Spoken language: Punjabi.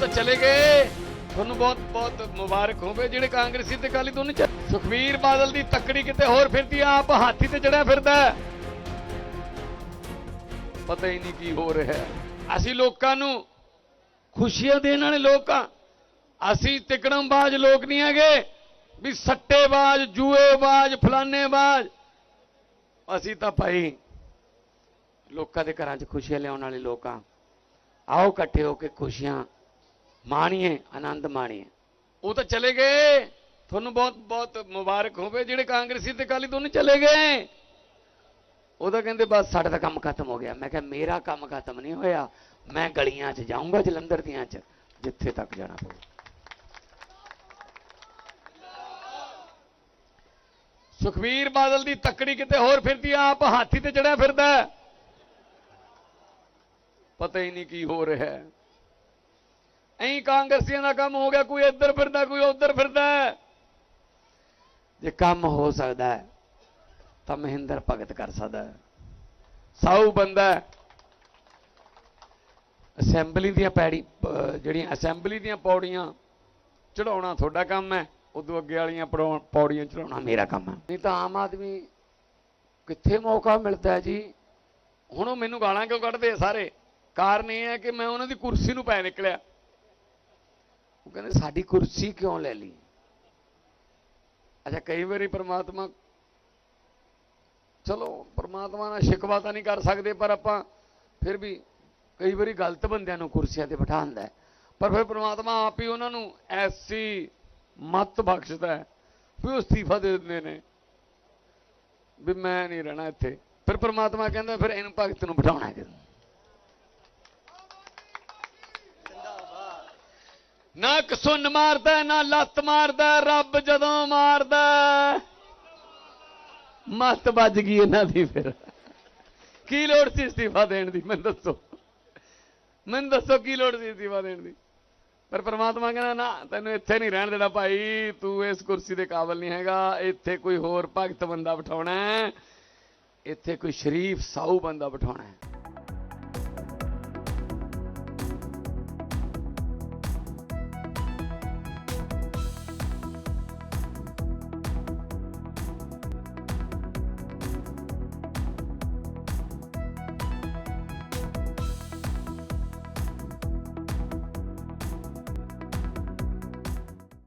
ਤਾਂ ਚਲੇ ਗਏ। ਤੁਹਾਨੂੰ ਬਹੁਤ ਬਹੁਤ ਮੁਬਾਰਕ ਹੋਵੇ। ਜਿਹੜੇ ਕਾਂਗਰਸੀ ਤੇ ਕਾਲੀ ਦੋਨੇ ਚ ਸੁਖਵੀਰ ਬਾਦਲ ਦੀ ਤੱਕੜੀ ਕਿਤੇ ਹੋਰ ਫਿਰਦੀ ਆ, ਆਪ ਹਾਥੀ ਤੇ ਚੜਿਆ ਫਿਰਦਾ ਪਤਾ ਹੀ ਨਹੀਂ ਕੀ ਹੋ ਰਿਹਾ ਅਸੀਂ ਲੋਕਾਂ ਨੂੰ ਖੁਸ਼ੀਆਂ ਦੇਣ ਵਾਲੇ ਲੋਕ ਆ। ਅਸੀਂ ਤਿਕੜਮਬਾਜ਼ ਲੋਕ ਨਹੀਂ ਹੈਗੇ। ਵੀ ਸੱਟੇਬਾਜ਼ ਜੂਏਬਾਜ਼ ਫਲਾਨੇਬਾਜ਼। ਅਸੀਂ ਤਾਂ ਭਾਈ ਲੋਕਾਂ ਦੇ ਘਰਾਂ 'ਚ ਖੁਸ਼ੀਆਂ ਲਿਆਉਣ ਵਾਲੇ ਲੋਕ ਆ। ਆਓ ਇਕੱਠੇ ਹੋ ਕੇ ਖੁਸ਼ੀਆਂ ਮਾਣੀਏ ਆਨੰਦ ਮਾਣੀਏ। ਉਹ ਤਾਂ ਚਲੇ ਗਏ। ਤੁਹਾਨੂੰ ਬਹੁਤ ਬਹੁਤ ਮੁਬਾਰਕ ਹੋਵੇ ਜਿਹੜੇ ਕਾਂਗਰਸੀ ਤੇ ਕਾਲੀ ਦੋਨੇ ਚਲੇ ਗਏ। ਉਹ ਤਾਂ ਕਹਿੰਦੇ ਬਸ ਸਾਡਾ ਤਾਂ ਕੰਮ ਖਤਮ ਹੋ ਗਿਆ। ਮੈਂ ਕਿਹਾ ਮੇਰਾ ਕੰਮ ਖਤਮ ਨਹੀਂ ਹੋਇਆ। ਮੈਂ ਗਲੀਆਂ 'ਚ ਜਾਊਂਗਾ ਜਲੰਧਰ ਦੀਆਂ 'ਚ ਜਿੱਥੇ ਤੱਕ ਜਾਣਾ ਪਊ। ਸੁਖਵੀਰ ਬਾਦਲ ਦੀ ਤੱਕੜੀ ਕਿਤੇ ਹੋਰ ਫਿਰਦੀ ਆ, ਆਪ ਹਾਥੀ ਤੇ ਚੜਿਆ ਫਿਰਦਾ। ਪਤਾ ਹੀ ਨਹੀਂ ਕੀ ਹੋ ਰਿਹਾ। ਹੈ ਐਂ ਕਾਂਗਰਸੀਆਂ ਦਾ ਕੰਮ ਹੋ ਗਿਆ, ਕੋਈ ਇੱਧਰ ਫਿਰਦਾ, ਕੋਈ ਉੱਧਰ ਫਿਰਦਾ। ਜੇ ਕੰਮ ਹੋ ਸਕਦਾ ਹੈ, ਤਾਂ ਮਹਿੰਦਰ ਭਗਤ ਕਰ ਸਕਦਾ ਹੈ। ਸਾਊ ਬੰਦਾ ਅਸੈਂਬਲੀ ਦੀਆਂ ਪੈੜੀ ਜਿਹੜੀਆਂ ਅਸੈਂਬਲੀ ਦੀਆਂ ਪੌੜੀਆਂ ਚੜਾਉਣਾ ਤੁਹਾਡਾ ਕੰਮ ਹੈ, ਉਦੋਂ ਅੱਗੇ ਵਾਲੀਆਂ ਪੜਾਉ- ਪੌੜੀਆਂ ਚੜਾਉਣਾ ਮੇਰਾ ਕੰਮ ਹੈ। ਨਹੀਂ ਤਾਂ ਆਮ ਆਦਮੀ ਕਿੱਥੇ ਮੌਕਾ ਮਿਲਦਾ ਹੈ ਜੀ? ਹੁਣ ਉਹ ਮੈਨੂੰ ਗਾਲਾਂ ਕਿਉਂ ਕੱਢਦੇ ਸਾਰੇ? ਕਾਰਨ ਇਹ ਹੈ ਕਿ ਮੈਂ ਉਹਨਾਂ ਦੀ ਕੁਰਸੀ ਨੂੰ ਪੈ ਨਿਕਲਿਆ। ਉਹ ਕਹਿੰਦੇ, ਸਾਡੀ ਕੁਰਸੀ ਕਿਉਂ ਲੈ ਲਈ? ਅੱਛਾ, ਕਈ ਵਾਰੀ ਪ੍ਰਮਾਤਮਾ ਚਲੋ, ਪ੍ਰਮਾਤਮਾ ਨਾਲ ਸ਼ਿਕਵਾ ਤਾਂ ਨਹੀਂ ਕਰ ਸਕਦੇ, ਪਰ ਆਪਾਂ ਫਿਰ ਵੀ ਕਈ ਵਾਰੀ ਗਲਤ ਬੰਦਿਆਂ ਨੂੰ ਕੁਰਸੀਆਂ ਤੇ ਬਿਠਾਉਂਦਾ ਹੈ। ਪਰ ਫਿਰ ਪ੍ਰਮਾਤਮਾ ਆਪ ਹੀ ਉਹਨਾਂ ਨੂੰ ਐਸੀ ਮਤ ਬਖਸ਼ਦਾ ਹੈ ਵੀ ਉਹ ਅਸਤੀਫਾ ਦੇ ਦਿੰਦੇ ਨੇ ਵੀ ਮੈਂ ਨਹੀਂ ਰਹਿਣਾ ਇੱਥੇ। ਫਿਰ ਪ੍ਰਮਾਤਮਾ ਕਹਿੰਦਾ, ਫਿਰ ਇਹਨੂੰ ਭਗਤ ਨੂੰ ਬਿਠਾਉਣਾ ਹੈ ਨਾ ਕਸੁੰਨ ਮਾਰਦਾ, ਨਾ ਲੱਤ ਮਾਰਦਾ, ਰੱਬ ਜਦੋਂ ਮਾਰਦਾ। ਹੈ। ਮੱਤ ਵੱਜ ਗਈ ਇਹਨਾਂ ਦੀ ਫਿਰ। ਕੀ ਲੋੜ ਸੀ ਅਸਤੀਫਾ ਦੇਣ ਦੀ, ਮੈਨੂੰ ਦੱਸੋ। ਮੈਨੂੰ ਦੱਸੋ ਕੀ ਲੋੜ ਸੀ ਅਸਤੀਫਾ ਦੇਣ ਦੀ। ਪਰ ਪ੍ਰਮਾਤਮਾ ਕਹਿੰਦਾ, ਨਾ, ਤੈਨੂੰ ਇੱਥੇ ਨਹੀਂ ਰਹਿਣ ਦੇਣਾ ਭਾਈ। ਤੂੰ ਇਸ ਕੁਰਸੀ ਦੇ ਕਾਬਲ ਨਹੀਂ ਹੈਗਾ। ਇੱਥੇ ਕੋਈ ਹੋਰ ਭਗਤ ਬੰਦਾ ਬਿਠਾਉਣਾ ਹੈ। ਇੱਥੇ ਕੋਈ ਸ਼ਰੀਫ ਸਾਊ ਬੰਦਾ ਬਿਠਾਉਣਾ ਹੈ।